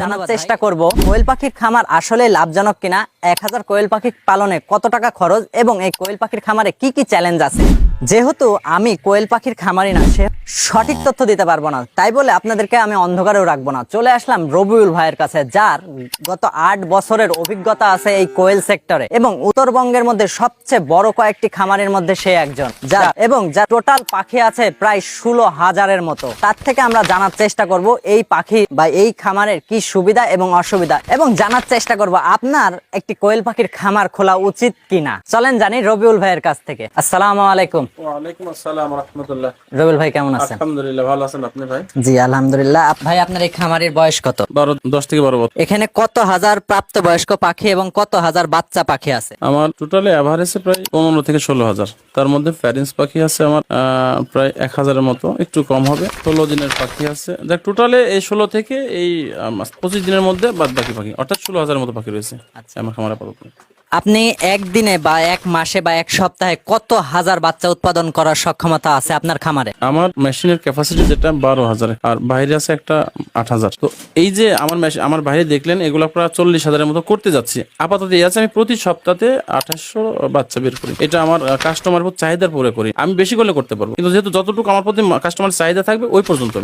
জানার চেষ্টা করব। কোয়েল পাখির খামার আসলে লাভজনক কিনা? এক হাজার কোয়েল পাখি পালনে কত টাকা খরচ? এবং এই কোয়েল পাখির খামারে কি কি চ্যালেঞ্জ আছে? যেহেতু আমি কোয়েল পাখির খামারি না, সে সঠিক তথ্য দিতে পারব না। তাই বলে আপনাদেরকে আমি অন্ধকারেও রাখব না। চলে আসলাম রবিউল ভাইয়ের কাছে, যার গত আট বছরের অভিজ্ঞতা আছে এই কোয়েল সেক্টরে এবং উত্তরবঙ্গের মধ্যে সবচেয়ে বড় কয়েকটি খামারের মধ্যে সে একজন। যা এবং যা টোটাল পাখি আছে প্রায় ষোলো হাজারের মতো। তার থেকে আমরা জানার চেষ্টা করব এই পাখি বা এই খামারের কি সুবিধা এবং অসুবিধা এবং জানার চেষ্টা করব আপনার একটি কোয়েল পাখির খামার খোলা উচিত কিনা। চলেন জানি রবিউল ভাইয়ের কাছ থেকে। আসসালামু আলাইকুম। ওয়ালাইকুম আসসালাম রহমতুল্লাহ। রবিউল ভাই কেমন আছেন? আলহামদুলিল্লাহ ভালো আছেন আপনি ভাই? জি আলহামদুলিল্লাহ। ভাই আপনার এই খামারের বয়স কত? থেকে বছর। এখানে কত হাজার প্রাপ্ত বয়স্ক পাখি এবং কত হাজার বাচ্চা পাখি আছে? আমার টোটালি অ্যাভারেজে প্রায় পনেরো থেকে ষোলো হাজার। তার মধ্যে প্যারেন্টস পাখি আছে আমার প্রায় এক হাজারের মতো। একটু কম হবে। ষোলো দিনের পাখি আছে। দেখ টোটালে এই ষোলো থেকে এই আম, পঁচিশ দিনের মধ্যে বাদ বাকি পাখি। অর্থাৎ ষোলো হাজারের মতো পাখি রয়েছে আচ্ছা। আমার খামারে আপনি একদিনে বা এক মাসে বা এক সপ্তাহে কত হাজার বাচ্চা উৎপাদন করার সক্ষমতা আছে আপনার খামারে? আমার মেশিনের ক্যাপাসিটি যেটা বারো হাজার আর বাইরে আছে একটা আট হাজার। তো এই যে আমার মেশিন আমার বাইরে দেখলেন এগুলো প্রায় চল্লিশ হাজারের মতো করতে যাচ্ছি। আপাতত এই আছে আমি প্রতি সপ্তাহে আঠাশশো বাচ্চা বের করি। এটা আমার কাস্টমার চাহিদার পরে করি। আমি বেশি করলে করতে পারব। কিন্তু যেহেতু যতটুকু আমার প্রতি কাস্টমার চাহিদা থাকবে ওই পর্যন্ত